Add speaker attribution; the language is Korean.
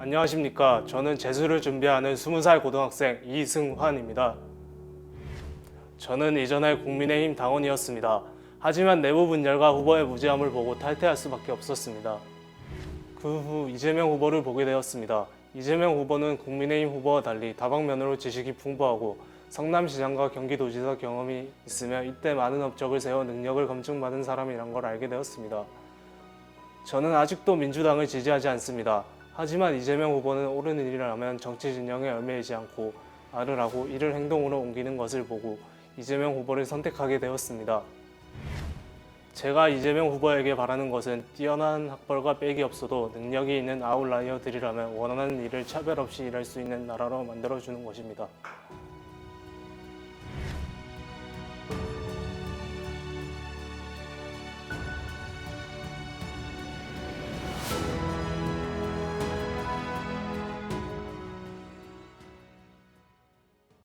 Speaker 1: 안녕하십니까. 저는 재수를 준비하는 20살 고등학생 이승환입니다. 저는 이전에 국민의힘 당원이었습니다. 하지만 내부 분열과 후보의 무지함을 보고 탈퇴할 수밖에 없었습니다. 그 후 이재명 후보를 보게 되었습니다. 이재명 후보는 국민의힘 후보와 달리 다방면으로 지식이 풍부하고 성남시장과 경기도지사 경험이 있으며 이때 많은 업적을 세워 능력을 검증받은 사람이란 걸 알게 되었습니다. 저는 아직도 민주당을 지지하지 않습니다. 하지만 이재명 후보는 옳은 일을 하면 정치 진영에 얽매이지 않고 말을 하고 이를 행동으로 옮기는 것을 보고 이재명 후보를 선택하게 되었습니다. 제가 이재명 후보에게 바라는 것은 뛰어난 학벌과 빽이 없어도 능력이 있는 아웃라이어들이라면 원하는 일을 차별 없이 일할 수 있는 나라로 만들어주는 것입니다.